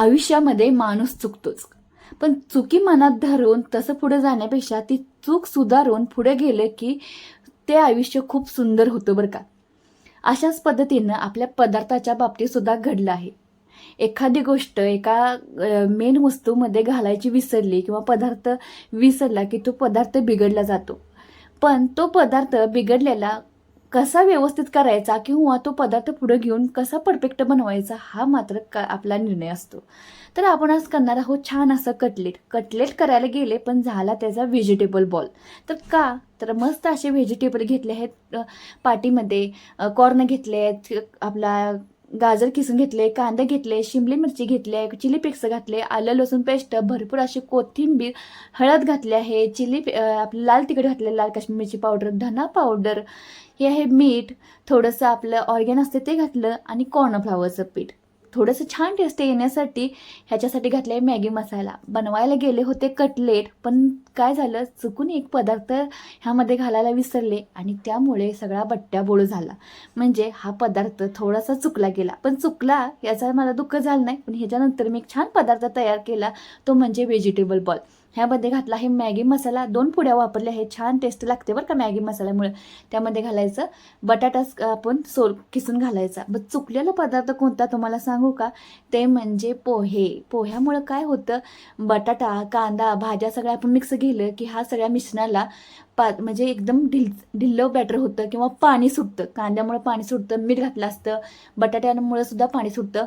आयुष्यामध्ये माणूस चुकतोच. पण चुकी मनात धरून तसं पुढे जाण्यापेक्षा ती चूक सुधारून पुढे गेलं की ते आयुष्य खूप सुंदर होतं बरं का. अशाच पद्धतीनं आपल्या पदार्थाच्या बाबतीत सुद्धा घडलं आहे. एखादी गोष्ट एका मेन वस्तूमध्ये घालायची विसरली किंवा पदार्थ विसरला की तो पदार्थ बिघडला जातो. पण तो पदार्थ बिघडलेला कसा व्यवस्थित करायचा किंवा तो पदार्थ पुढे घेऊन कसा परफेक्ट बनवायचा हा मात्र का आपला निर्णय असतो. तर आपण आज करणार आहोत छान असं कटलेट. कटलेट करायला गेले पण झाला त्याचा व्हेजिटेबल बॉल तर का? तर मस्त असे व्हेजिटेबल घेतले आहेत पाटीमध्ये. कॉर्न घेतले आहेत आपला गाजर किसून घेतले कांदे घेतले शिमली मिरची घेतली चिली पिक्स घातले आलं लसूण पेस्ट भरपूर अशी कोथिंबीर हळद घातली आहे चिली आपलं लाल तिखट घातले लाल काश्मीर मिरची पावडर धना पावडर हे आहे मीठ थोडंसं आपलं ऑर्गॅन असते ते घातलं आणि कॉर्नफ्लावरचं पीठ. थोडंसं छान टेस्ट येण्यासाठी ह्याच्यासाठी घातलं आहे मॅगी मसाला. बनवायला गेले होते कटलेट पण काय झालं? चुकून एक पदार्थ ह्यामध्ये घालायला विसरले आणि त्यामुळे सगळा बट्ट्याबोळ झाला. म्हणजे हा पदार्थ थोडासा चुकला गेला. पण चुकला याचा मला दुःख झालं नाही पण ह्याच्यानंतर मी एक छान पदार्थ तयार केला तो म्हणजे व्हेजिटेबल बॉल ह्यामध्ये घातला आहे मॅगी मसाला. दोन पुड्या वापरल्या आहे छान टेस्ट लागते बरं का मॅगी मसाल्यामुळे. त्यामध्ये घालायचं बटाटा आपण सोल किसून घालायचा. मग चुकलेला पदार्थ कोणता तुम्हाला सांगू का? ते म्हणजे पोहे. पोह्यामुळं काय होतं? बटाटा कांदा भाज्या सगळ्या आपण मिक्स केलं की हा सगळ्या मिश्रणाला पा म्हणजे एकदम ढिल ढिल्लं बॅटर होतं किंवा पाणी सुटतं. कांद्यामुळं पाणी सुटतं मीठ घातलं असतं बटाट्यामुळं सुद्धा पाणी सुटतं.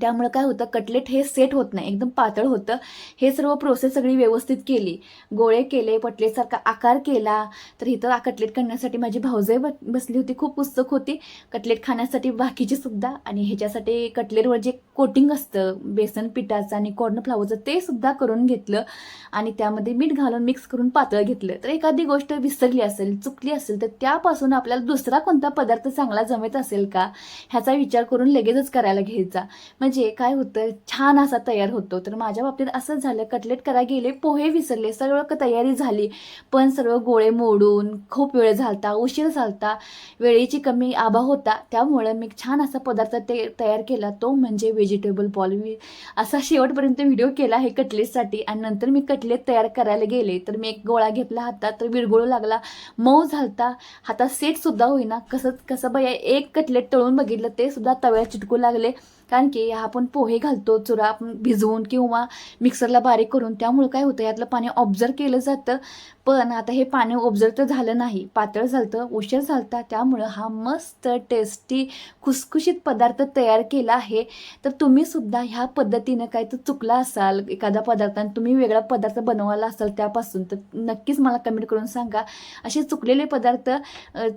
त्यामुळं काय होतं कटलेट हे सेट होत नाही एकदम पातळ होतं. हे सर्व प्रोसेस सगळी व्यवस्थित केली. गोळे केले पटलेटसारखा आकार केला तर इथं कटलेट करण्यासाठी माझी भाऊजाई बसली होती खूप उत्सुक होती. कटलेट खाण्यासाठी बाकीची सुद्धा आणि ह्याच्यासाठी कटलेटवर जे कोटिंग असतं बेसन पिठाचं आणि कॉर्नफ्लावरचं ते सुद्धा करून घेतलं आणि त्यामध्ये मीठ घालून मिक्स करून पातळ घेतलं. तर एखादी गोष्ट विसरली असेल चुकली असेल तर त्यापासून आपल्याला दुसरा कोणता पदार्थ चांगला जमत असेल का ह्याचा विचार करून लगेचच करायला घ्यायचा. म्हणजे काय होतं छान असा तयार होतो. तर माझ्या बाबतीत असंच झालं कटलेट करायला गेले पोहे विसरले सर्व क- तयारी झाली. पण सर्व गोळे मोडून खूप वेळ झालता उशीर झालता वेळेची कमी आभा होता. त्यामुळं मी छान असा पदार्थ ते तयार केला. तो म्हणजे व्हेजिटेबल पॉल मी असा शेवटपर्यंत व्हिडिओ केला आहे कटलेटसाठी आणि नंतर मी कटलेट तयार करायला गेले. तर मी एक गोळा घेतला हातात तर विरगुळू लागला. मऊ झालता. हातात सेटसुद्धा होईना. कसं कसं बया एक कटलेट तळून बघितलं ते सुद्धा तव्यात चिटकू लागले. कारण की आपण पोहे घालतो चुरा आपण भिजवून किंवा मिक्सरला बारीक करून त्यामुळे काय होतं यातलं पाणी ऑब्झर्व केलं जातं. पण आता हे पाणी ऑब्झर्व तर झालं नाही पातळ झालं उशीर झालता त्यामुळं हा मस्त टेस्टी खुसखुशीत पदार्थ तयार केला आहे. तर तुम्ही सुद्धा ह्या पद्धतीनं काय तर चुकला असाल एखादा पदार्थ आणि तुम्ही वेगळा पदार्थ बनवायला असाल त्यापासून तर नक्कीच मला कमेंट करून सांगा. असे चुकलेले पदार्थ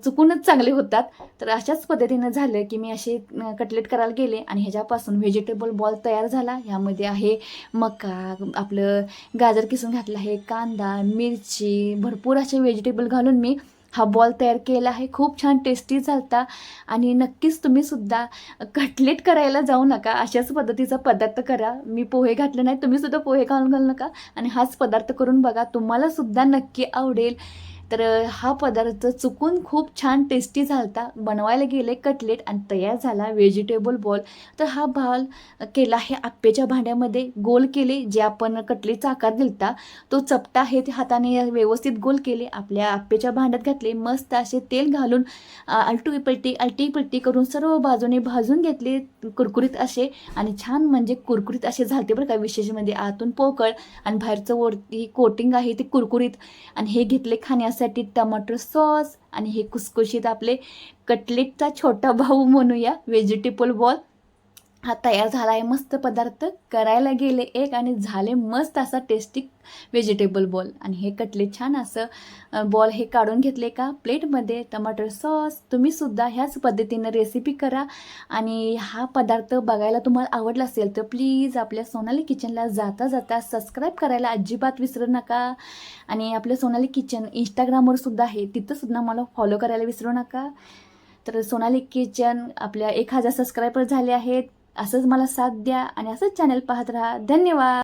चुकूनच चांगले होतात. तर अशाच पद्धतीनं झालं की मी असे कटलेट करायला गेले आणि ह्याच्या ह्याच्यापासून व्हेजिटेबल बॉल तयार झाला. ह्यामध्ये आहे मका आपलं गाजर किसून घातलं आहे कांदा मिरची भरपूर असे व्हेजिटेबल घालून मी हा बॉल तयार केला आहे. खूप छान टेस्टी झालता आणि नक्कीच तुम्ही सुद्धा कटलेट करायला जाऊ नका. अशाच पद्धतीचा पदार्थ करा. मी पोहे घातले नाही तुम्ही सुद्धा पोहे घालून घालू नका. आणि हाच पदार्थ करून बघा तुम्हाला सुद्धा नक्की आवडेल. तर हा पदार्थ चुकून खूप छान टेस्टी झालता. बनवायला गेले कटलेट आणि तयार झाला व्हेजिटेबल बॉल तर हा बॉल केला आहे आप्पेच्या भांड्यामध्ये. गोल केले जे आपण कटलेटचा आकार दिलता. तो चपटा आहे ते हाताने व्यवस्थित गोल केले. आपल्या आप्पेच्या भांड्यात घातले. मस्त असे तेल घालून आलटी पलटी अलटी पलटी करून सर्व बाजूने भाजून घेतले. कुरकुरीत असे आणि छान म्हणजे कुरकुरीत असे झालते बरं का. विशेष म्हणजे आतून पोकळ आणि बाहेरचं वरती कोटिंग आहे ते कुरकुरीत. आणि हे घेतले खाण्यासाठी टमाटर सॉस आणि हे कुसकुशीत आपले कटलेटचा छोटा भाऊ म्हणूया व्हेजिटेबल बॉल हा तयार झाला आहे मस्त पदार्थ करायला गेले एक आणि झाले मस्त असा टेस्टी व्हेजिटेबल बॉल आणि हे कटले छान असं बॉल हे काढून घेतले का प्लेटमध्ये. टमाटर सॉस तुम्ही सुद्धा ह्याच पद्धतीनं रेसिपी करा. आणि हा पदार्थ बघायला तुम्हाला आवडला असेल तर प्लीज आपल्या सोनाली किचनला जाता जाता सबस्क्राईब करायला अजिबात विसरू नका. आणि आपलं सोनाली किचन इंस्टाग्रामवर सुद्धा आहे तिथंसुद्धा मला फॉलो करायला विसरू नका. तर सोनाली किचन आपल्या एक हजार सबस्क्रायबर झाले आहेत. असंच मला साथ द्या आणि असंच चॅनल पाहत राहा. धन्यवाद.